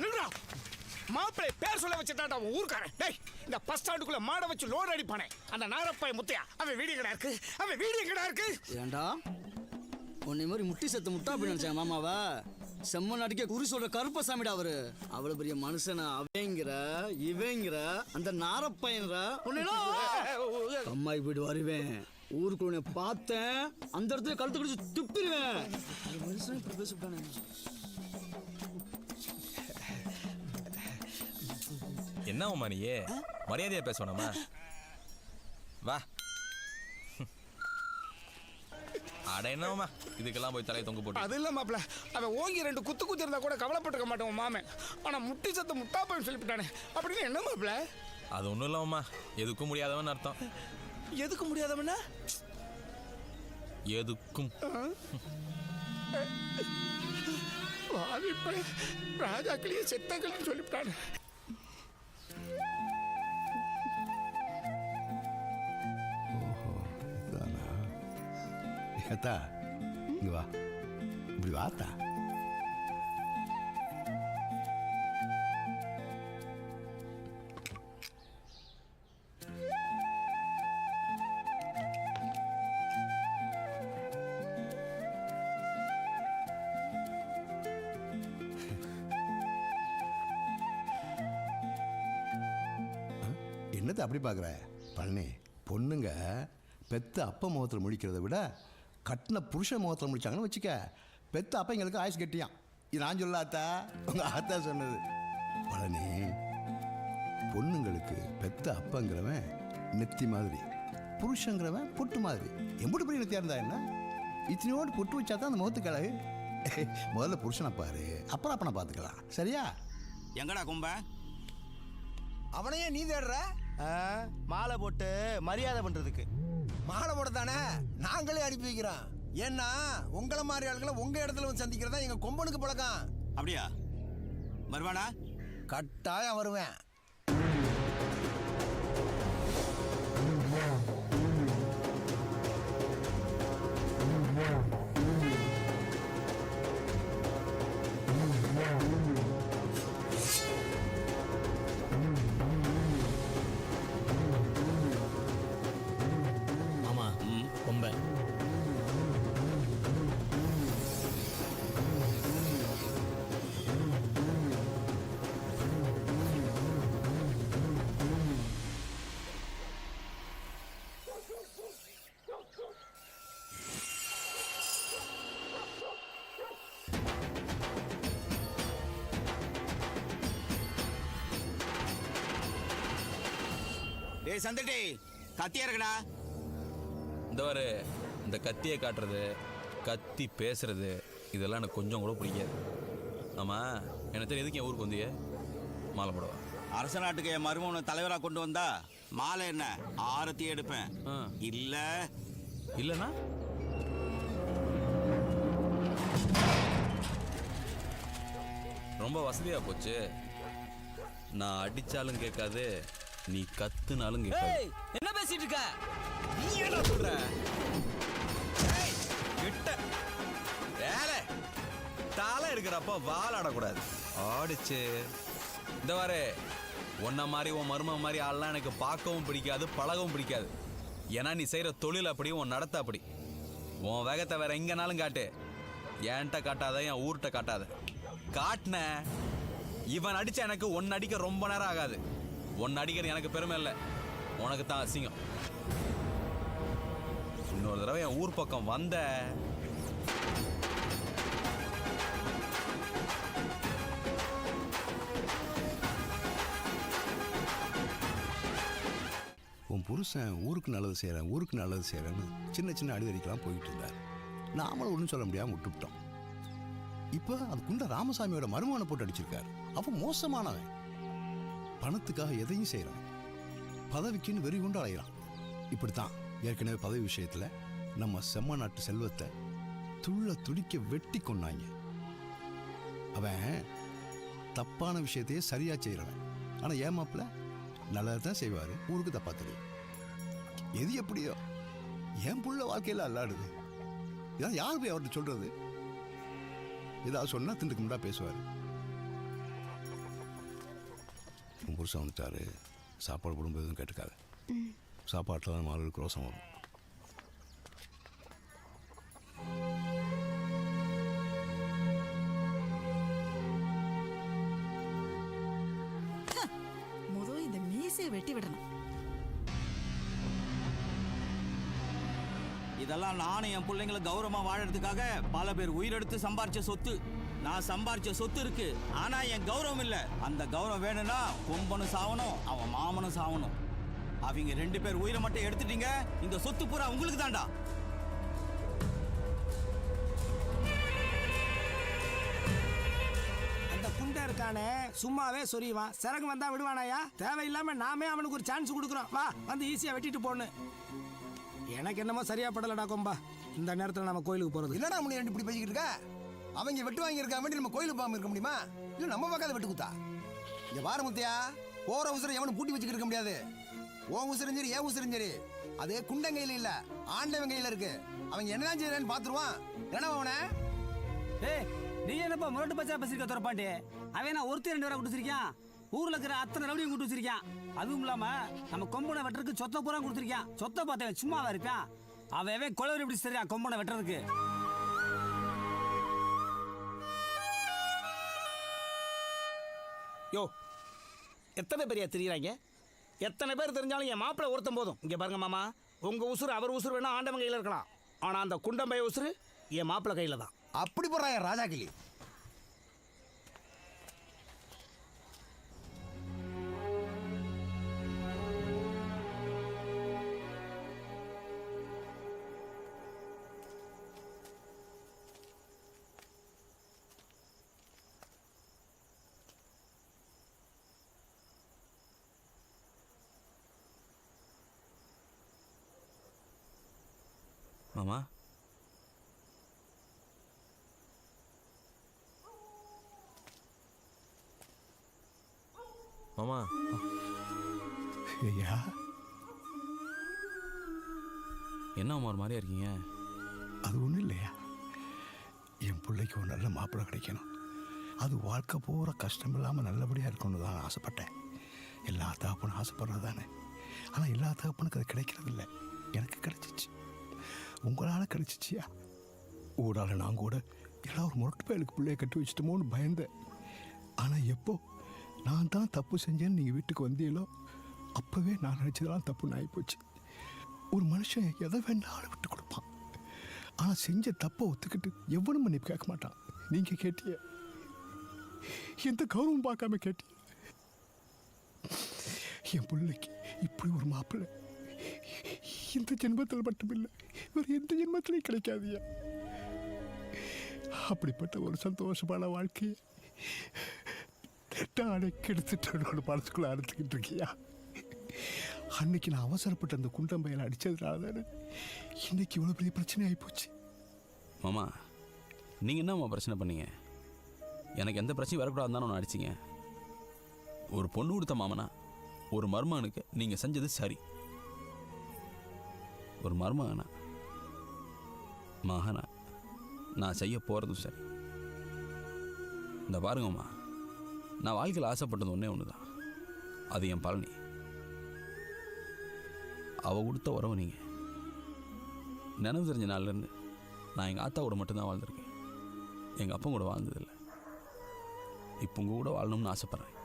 நில்றா. மாப்பிள்ளை பேர் சொல்ல வச்சுட்டான் அவன் ஊருக்காரன். டேய் இந்த பஸ் ஸ்டாண்டுக்குள்ள மாடை வச்சு லோடு அடிப்பானே. அந்த நாரப்பாய் முத்தையா அவன் வீடு எங்கடா இருக்கு? அவன் வீடு எங்கடா இருக்கு? ஏண்டா? உன்னை மாதிரி முட்டி செத்த முட்டா அப்படி நினைச்சாங்க மாமாவா? செம்ம நாட்டுக்கே குறி சொல்ற கருப்பசாமிடா அவரு. அவ்வளவு பெரிய மனுஷனா அவங்கிற இவங்கிற அந்த நாரப்பையன்ற. அம்மாய் வீடு வருவேன். ஊருக்குள்ள உன்னை பார்த்தேன். அந்த இடத்துல கழுத்து கடிச்சு துப்பிடுவேன். மனுஷன் இப்படி பேசிவிட்டானே. என்ன உமா நீ மரியாதையா பேசணுமா வா. அட என்னமா இதுக்கெல்லாம் போய் தலையை தொங்க போட்டு. அது இல்ல மாப்பிள்ள அவன் ஓங்கி ரெண்டு குத்து குத்து இருந்தா கூட கவலைப்பட்டுக்க மாட்டான் உன் மாமன். ஆனா முட்டி சத்த முட்டாப்பன் சொல்லிவிட்டானே. அப்படின்னு என்ன மாப்பிள்ள அது ஒன்றும் இல்லம்மா எதுக்கும் முடியாதவன் அர்த்தம். எதுக்கு முடியாதவனா? எதுக்கும். வாதிப்ப ராஜாக்களையே செத்தங்கள்னு சொல்லிவிட்டானே. ஏத்தா இங்க வா. இப்படி வாத்தா என்னத்தை அப்படி பார்க்குற? பழனி பொண்ணுங்க பெத்த அப்பா முகத்தில் முடிக்கிறத விட கட்டின புருஷ முகத்தில் முடிச்சாங்கன்னு வச்சுக்க பெத்த அப்பங்களுக்கு ஆயுஸ் கட்டியான். இது நான் சொல்ல ஆத்தா உங்கள் ஆத்தா சொன்னது. பழனி பொண்ணுங்களுக்கு பெத்த அப்பங்கிறவன் நெத்தி மாதிரி புருஷங்கிறவன் பொட்டு மாதிரி. எம்புட்டு பெரிய நெத்தியாக இருந்தா என்ன? இத்தனையோடு பொட்டு வச்சா தான் அந்த முகத்துக்கு அழகு. முதல்ல புருஷனை பாரு அப்புறம் அப்பனை பார்த்துக்கலாம். சரியா? எங்கடா கும்ப? அவனையே நீ தேடுற? மாலை போட்டு மரியாதை பண்றதுக்கு. மாலை போட தானே நாங்களே அனுப்பி வைக்கிறோம். ஏன்னா உங்களை மாதிரி ஆளுகளை உங்க இடத்துல வந்து சந்திக்கிறதா எங்க கொம்பனுக்கு பழக்கம். அப்படியா? வருவானா கட்டாயம் வருவேன். டேய் சந்தட்டி கத்தியா இருக்கடா. இந்த வாரு இந்த கத்தியை காட்டுறது கத்தி பேசுறது இதெல்லாம் எனக்கு கொஞ்சம் கூட பிடிக்காது. ஆமா எனக்கு தெரியும் எதுக்கு என் ஊருக்கு வந்தியே? மாலை போடவா? அரச நாட்டுக்கு என் மருமகனை தலைவரா கொண்டு வந்தா மாலை என்ன? ஆரத்தி எடுப்பேன். இல்ல. இல்லைன்னா? ரொம்ப வசதியா போச்சு. நான் அடிச்சாலும் கேட்காது. நீ கத்துனாலும் என்ன பேசிட்டு இருக்க? நீ என்ன சொல்ற? ஏய், கிட்ட வேலை. தலை இருக்கிறப்ப வால் ஆடக்கூடாது. ஆடிச்சு. இந்த வாரு உன்ன மாதிரி உன் மரும மாதிரி ஆள்லாம் எனக்கு பார்க்கவும் பிடிக்காது பழகவும் பிடிக்காது. ஏன்னா நீ செய்யற தொழில் அப்படி உன் நடத்த அப்படி. உன் வேகத்தை வேற எங்கனாலும் காட்டு. என்கிட்ட காட்டாத என் ஊர்கிட்ட காட்டாத. காட்டின இவன் அடிச்ச எனக்கு ஒன்னு அடிக்க ரொம்ப நேரம் ஆகாது. உன் அடிக்கிறது எனக்கு பெருமை இல்லை. உனக்கு தான் அசிங்கம். இன்னொரு தடவை என் ஊர் பக்கம் வந்த உன் புருஷன் ஊருக்கு நல்லது செய்கிறேன் ஊருக்கு நல்லது செய்கிறேன்னு சின்ன சின்ன அடிதடிக்கெல்லாம் போயிட்டு இருந்தார். நாமளும் ஒன்றும் சொல்ல முடியாமல் விட்டுவிட்டோம் இப்போ அது குண்ட ராமசாமியோட மருமகனை போட்டு அடிச்சிருக்காரு. அப்போ மோசமானவன். பணத்துக்காக எதையும் செய்கிறான் பதவிக்குன்னு வெறி கொண்டு அலைகிறான் இப்படித்தான் ஏற்கனவே பதவி விஷயத்தில் நம்ம செம்ம நாட்டு செல்வத்தை துள்ள துடிக்க வெட்டி கொண்டாங்க அவன் தப்பான விஷயத்தையே சரியா செய்கிறவன் ஆனால் ஏமாப்பில் நல்லதை தான் செய்வார். ஊருக்கு தப்பாக தெரியும். எது எப்படியோ என் புள்ள வாழ்க்கையில் அல்லாடுது. இதான் யார் போய் அவர்கிட்ட சொல்றது? ஏதாவது சொன்னா திண்டுக்கு முண்டா பேசுவார். உன் புருஷன் வந்துட்டாரு சாப்பாடு போடும்போது எதுவும் கேட்டுக்காத. சாப்பாட்டில் தான் மாலுக்கு ரோசம் வரும். முத இந்த மீசையை வெட்டி விடணும். இதெல்லாம் நானும் என் பிள்ளைங்களை கௌரவமா வாழறதுக்காக பல பேர் உயிரெடுத்து சம்பாரிச்ச சொத்து. நான் சம்பாரிச்ச சொத்து இருக்கு. ஆனா என் கௌரவம் இல்ல. அந்த கௌரவம் வேணும்னா கொம்பனும் சாவணும் அவன் மாமனும் சாவணும். அவங்க ரெண்டு பேர் உயிரை மட்டும் எடுத்துட்டீங்க இந்த சொத்து பூரா உங்களுக்கு தான்டா. அந்த குண்டை இருக்கானே சும்மாவே சொரிவான் சிறகு வந்தா விடுவானாயா? தேவையில்லாம நாமே அவனுக்கு ஒரு சான்ஸ் கொடுக்குறோம். வா வந்து ஈஸியா வெட்டிட்டு போன்னு. எனக்கு என்னமோ சரியா படலடா கொம்பா. இந்த நேரத்துல நம்ம கோயிலுக்கு போறது. என்னடா முடி ரெண்டு இப்படி பேசிக்கிட்டு இருக்க? அவங்க வெட்டு வாங்கி இருக்க வேண்டி நம்ம கோயிலுக்கு போகாம இருக்க முடியுமா? இல்லை நம்ம பார்க்காத வெட்டு குத்தா? இங்கே பாரு முத்தியா போகிற உசுரை எவனும் பூட்டி வச்சுக்கிட்டு இருக்க முடியாது. உன் உசுரும் சரி ஏன் உசுரும் சரி. அது குண்டங்கையில் இல்லை ஆண்டவன் கையில் இருக்கு. அவங்க என்னதான் செய்யறான்னு பார்த்துருவான். என்ன அவனை? ஏய் நீ என்னப்பா முரட்டு பச்சா பேசிருக்க துறப்பாண்டி அவன் நான் ஒருத்தர் ரெண்டு பேரை கொடுத்துருக்கான் ஊர்ல இருக்கிற அத்தனை ரவுடியும் கூட்டு வச்சிருக்கான். அதுவும் இல்லாம நம்ம கொம்பனை வெட்டுறதுக்கு சொத்தை பூரா கொடுத்துருக்கான். சொத்தை பார்த்தவன் சும்மாவா இருப்பான் அவன் கொலவரி எப்படி சரியா கொம்பனை வெட்டுறதுக்கு? யோ எத்தனை பேரையா தெரியுறாங்க? எத்தனை பேர் தெரிஞ்சாலும் என் மாப்பிள்ளை ஒருத்தன் போதும். இங்கே பாருங்க மாமா உங்கள் உசுறு அவர் உசுறு வேணால் ஆண்டவன் கையில் இருக்கலாம். ஆனால் அந்த குண்டம்பைய உசுறு என் மாப்பிள்ளை கையில் தான். அப்படி போடுறாங்க ராஜா கிளி. மாமா மாமா. ஐயா. என்ன மாமா ஒரு மாதிரியா இருக்கீங்க? அது ஒன்றும் இல்லையா? என் பிள்ளைக்கு ஒரு நல்ல மாப்பிள்ளை கிடைக்கணும். அது வாழ்க்கை பூரா கஷ்டம் இல்லாமல் நல்லபடியாக இருக்கணும்னு தான் ஆசைப்பட்டேன். எல்லா தகப்பனும் ஆசைப்படுறது தானே ஆனால் எல்லா தகப்பனுக்கு அது கிடைக்கிறது இல்லை எனக்கு கிடைச்சிச்சு. உங்களால் கிடைச்சிச்சியா? ஊடால நான் கூட எல்லாம் ஒரு முரட்டு பயலுக்கு பிள்ளைய கட்டி வச்சுட்டோமோன்னு பயந்தேன். ஆனால் எப்போ? நான் தான் தப்பு செஞ்சேன்னு நீங்கள் வீட்டுக்கு வந்தீங்களோ? அப்போவே நான் நினச்சதெல்லாம் தப்புன்னு ஆகிப்போச்சு ஒரு மனுஷன் எதை வேணாலும் விட்டு கொடுப்பான். ஆனால் செஞ்ச தப்பை ஒத்துக்கிட்டு எவனும் மன்னிப்பு கேட்க மாட்டான். நீங்கள் கேட்டிய? எந்த கௌரவம் பார்க்காம கேட்டிய? என் பிள்ளைக்கு இப்படி ஒரு மாப்பிள்ளை இந்த ஜென்மத்தில் மட்டுமில்லை. வேறு எந்த ஜென்மத்திலையும் கிடைக்காதியா அப்படிப்பட்ட ஒரு சந்தோஷமான வாழ்க்கையை நானே கெடுத்துட்டு மனசுக்குள்ள அறுத்துக்கிட்டு இருக்கியா? அன்னைக்கு நான் அவசரப்பட்டு அந்த குண்டம்பையில் அடித்ததுனால தானே இன்னைக்கு இவ்வளோ பெரிய பிரச்சனை ஆகிப்போச்சு மாமா நீங்கள் என்னம்மா பிரச்சனை பண்ணீங்க? எனக்கு எந்த பிரச்சனையும் வரக்கூடாதுன்னு தானே ஒன்று அடிச்சிங்க. ஒரு பொண்ணு கொடுத்த மாமனா ஒரு மருமகனுக்கு நீங்கள் செஞ்சது சரி. ஒரு மருமகனா மகனா நான் செய்ய போகிறதும் சரி. இந்த பாருங்கம்மா நான் வாழ்க்கையில் ஆசைப்பட்டது ஒன்றே ஒன்று தான் அது என் பழனி. அவள் கொடுத்த உறவு நீங்கள் நினைவு தெரிஞ்ச நாள்லேருந்து நான் எங்கள் ஆத்தா கூட மட்டும்தான் வாழ்ந்திருக்கேன். எங்கள் அப்பா கூட வாழ்ந்ததில்லை. இப்போ உங்கள் கூட வாழணும்னு ஆசைப்பட்றேன்.